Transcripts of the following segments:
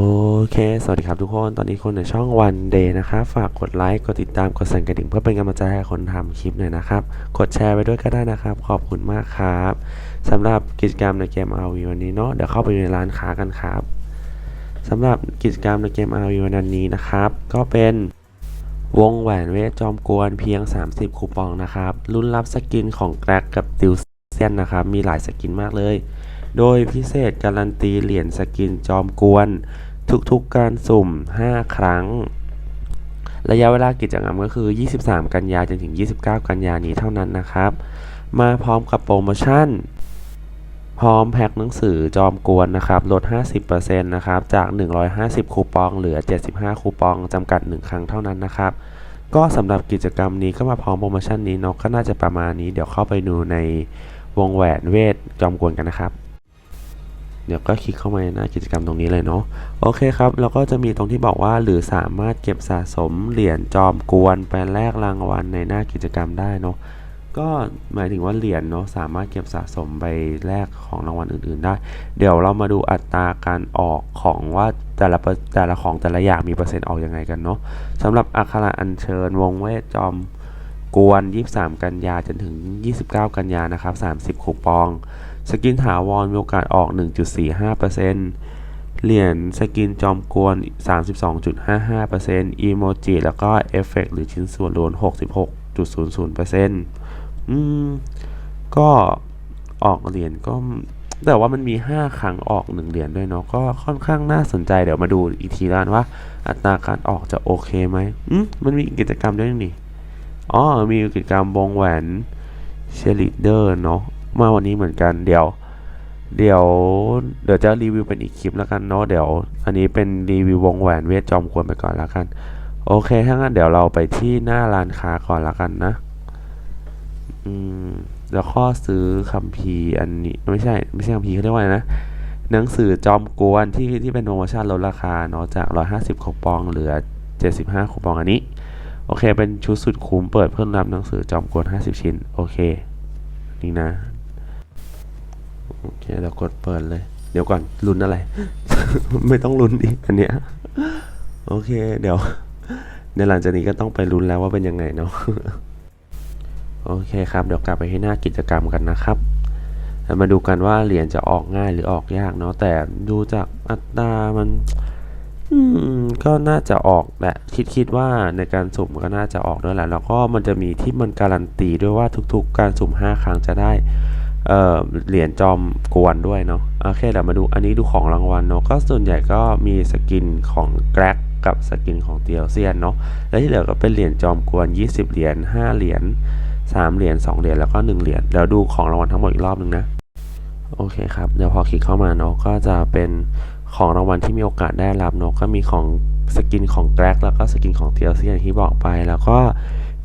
โอเค สวัสดีครับทุกคน ตอนนี้คนในช่อง One Day นะครับ ฝากกดไลค์ กดติดตาม กดสั่นกระดิ่งเพื่อเป็นกำลังใจให้คนทำคลิปหน่อยนะครับ กดแชร์ไปด้วยก็ได้นะครับ ขอบคุณมากครับสำหรับกิจกรรมในเกม RV วันนี้เนาะ เดี๋ยวเข้าไปในร้านค้ากันครับสำหรับกิจกรรมในเกม RV วันนี้นะครับ ก็เป็นวงแหวนเวทจอมกวนเพียง 30 คูปองนะครับ รุ่นรับสกินของแกร็กกับติวเซียนนะครับ มีหลายสกินมากเลย โดยพิเศษการันตีเหรียญสกินจอมกวน ทุกๆการสุ่ม 5 ครั้ง ระยะเวลากิจกรรมก็คือ 23 กันยาจนถึง 29 กันยานี้เท่านั้นนะครับ มาพร้อมกับโปรโมชั่น พร้อมแพ็คหนังสือจอมกวนนะครับ ลด 50%นะครับ จาก 150 คูปองเหลือ 75 คูปองจำกัด 1 ครั้งเท่านั้นนะครับก็สำหรับกิจกรรมนี้ก็มาพร้อมโปรโมชั่นนี้เนาะก็น่าจะประมาณนี้ เดี๋ยวเข้าไปดูในวงแหวนเวทจอมกวนกันนะครับ เดี๋ยวก็คลิกเข้ามาในหน้ากิจกรรมตรงนี้เลยเนาะโอเคครับแล้วก็จะมีตรงที่บอกว่าหรือสามารถเก็บสะสมเหรียญจอมกวนไปแลกรางวัลในหน้ากิจกรรมได้เนาะก็หมายถึงว่าเหรียญเนาะสามารถเก็บสะสมไปแลกของรางวัลอื่น ๆ ได้ เดี๋ยวเรามาดูอัตราการออกของว่าแต่ละแต่ละของแต่ละอย่างมีเปอร์เซ็นต์ออกยังไงกันเนาะสำหรับอัคระอัญเชิญวงเวทจอมกวน 23 กันยาจนถึง 29 กันยานะครับ 30 คูปอง สกินถาวรมีโอกาสออก 1.45%เหรียญสกินจอมกวน 32.55%อีโมจิแล้วก็เอฟเฟกต์หรือชิ้นส่วนรวม66.00%อืม ก็ออกเหรียญก็แต่ว่ามันมี 5 ครั้งออก 1 เหรียญด้วยเนาะก็ค่อนข้างน่าสนใจเดี๋ยวมาดูอีกทีแล้วกันว่า อัตราการออกจะโอเคไหมอืมมันมีกิจกรรมด้วยนี่อ๋อมีกิจกรรมวงแหวนเชลิเดอร์เนาะ มาวันนี้เหมือนกันเดี๋ยว เดี๋ยวเดี๋ยวจะรีวิวเป็นอีกคลิปแล้วกันเนาะเดี๋ยว อันนี้เป็นรีวิววงแหวนเวทจอมควรไปก่อนแล้วกัน โอเคถ้างั้นเดี๋ยวเราไปที่หน้าร้านค้าก่อนแล้วกันนะอืมแล้วข้อซื้อคัมภีร์อันนี้ไม่ใช่ไม่ใช่คัมภีร์เขาเรียกว่านะหนังสือจอมกวนที่ที่เป็นโปรโมชั่นลดราคาเนาะจาก 150คูปองเหลือ 75คูปองอันนี้ โอเค เป็นชุดสุดคุ้มเปิดเพิ่มรับหนังสือจอมกวน 50 ชิ้น โอเค นี่นะ โอเคเดี๋ยวกดเปิดเลย เดี๋ยวก่อนลุ้นอะไร ไม่ต้องลุ้นอีกอันเนี้ยโอเค เดี๋ยวในหลังจากนี้ก็ต้องไปลุ้นแล้วว่าเป็นยังไงเนาะโอเคครับ เดี๋ยวกลับไปที่หน้ากิจกรรมกันนะครับมาดูกันว่าเหรียญจะออกง่ายหรือออกยากเนาะแต่ดูจากอัตรามันอืมก็น่าจะออกแหละคิดคิดว่าในการสุ่มก็น่าจะออกด้วยแหละแล้วก็มันจะมีที่มันการันตีด้วยว่าทุกๆ การสุ่ม 5 ครั้งจะได้ เอ่อเหรียญจอมกวนด้วยเนาะโอเคเดี๋ยวมาดูอันนี้ดูของรางวัลเนาะก็ส่วนใหญ่ก็มีสกินของแกร็กกับสกินของเตียวเซียนเนาะและที่เหลือก็เป็นเหรียญจอมกวน 20 เหรียญ5เหรียญ3เหรียญ2เหรียญแล้วก็ 1 เหรียญเดี๋ยวดูของรางวัลทั้งหมดอีกรอบนึงนะโอเคครับเดี๋ยวพอคลิกเข้ามาเนาะก็จะเป็นของรางวัลที่มีโอกาสได้รับเนาะก็มีของสกินของแกร็กแล้วก็สกินของเตียวเซียนที่บอกไปแล้วก็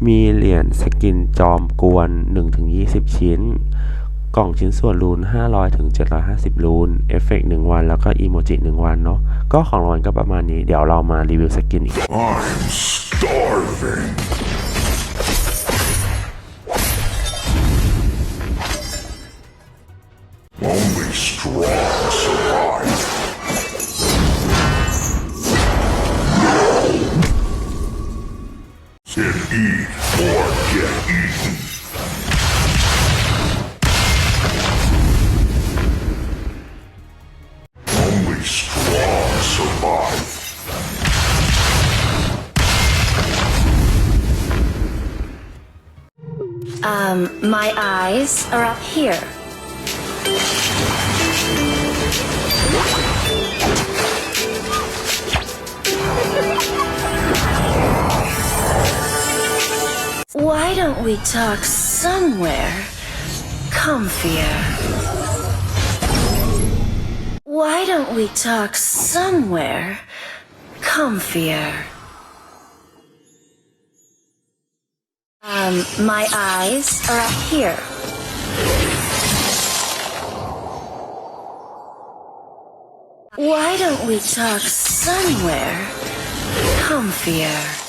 มีเหรียญสกินจอมกวน 1-20 ชิ้น กล่องชิ้นส่วนรูน 500 ถึง 750 รูน เอฟเฟกต์1วัน แล้วก็อีโมจิ 1 วันเนาะ ก็ของรางวัลก็ประมาณนี้ เดี๋ยวเรามารีวิวสกินอีก I'm starving. Only survive. Um, my eyes are up here. Why don't we talk somewhere comfier? Why don't we talk somewhere comfier? Um, my eyes are up here. Why don't we talk somewhere comfier?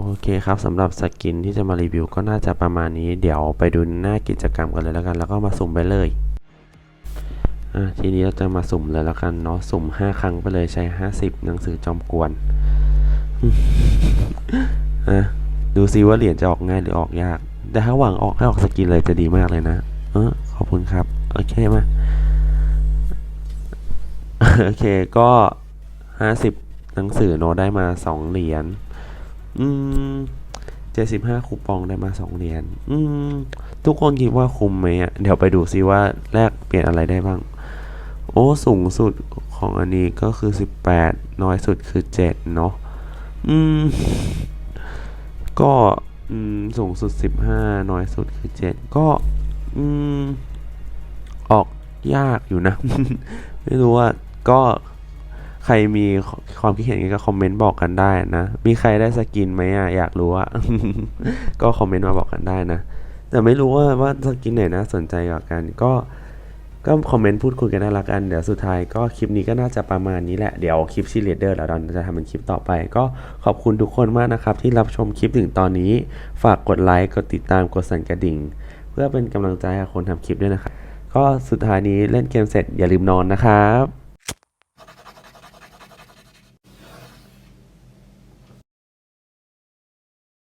โอเคครับสำหรับสกินที่จะมารีวิวก็น่าจะประมาณนี้ เดี๋ยวไปดูหน้ากิจกรรมกันเลยแล้วกัน แล้วก็มาสุ่มไปเลยทีนี้เราจะมาสุ่มเลยแล้วกันเนาะสุ่มห้าครั้งไปเลยใช้ห้าสิบหนังสือจอมกวนดูซิว่าเหรียญจะออกง่ายหรือออกยาก แต่ถ้าหวังออกให้ออกสกินเลยจะดีมากเลยนะ เออขอบคุณครับ โอเคมาโอเคก็ห้าสิบหนังสือโนได้มาสองเหรียญ อืมเจ็ดสิบห้าคูปองได้มาสองเหรียญอืม ทุกคนคิดว่าคุ้มไหมอะ เดี๋ยวไปดูซิว่าแลกเปลี่ยนอะไรได้บ้าง โอ้สูงสุดของอันนี้ก็คือสิบแปดน้อยสุดคือเจ็ดเนาะอืม ก็อืมสูงสุดสิบห้าน้อยสุดคือเจ็ดก็อืมออกยากอยู่นะ ไม่รู้ว่าก็ ใครมีความคิดเห็นก็คอมเมนต์บอกกันได้นะ มีใครได้สกินไหมอะอยากรู้อะก็คอมเมนต์มาบอกกันได้นะ แต่ไม่รู้ว่าว่าสกินไหนน่าสนใจกว่ากันก็ก็คอมเมนต์พูดคุยกันได้ละกัน เดี๋ยวสุดท้ายก็คลิปนี้ก็น่าจะประมาณนี้แหละ เดี๋ยวคลิปชีเลเดอร์แล้วเราจะทำเป็นคลิปต่อไป ก็ขอบคุณทุกคนมากนะครับ ที่รับชมคลิปถึงตอนนี้ ฝากกดไลค์กดติดตามกดสั่นกระดิ่ง เพื่อเป็นกำลังใจให้คนทำคลิปด้วยนะครับ ก็สุดท้ายนี้เล่นเกมเสร็จอย่าลืมนอนนะครับ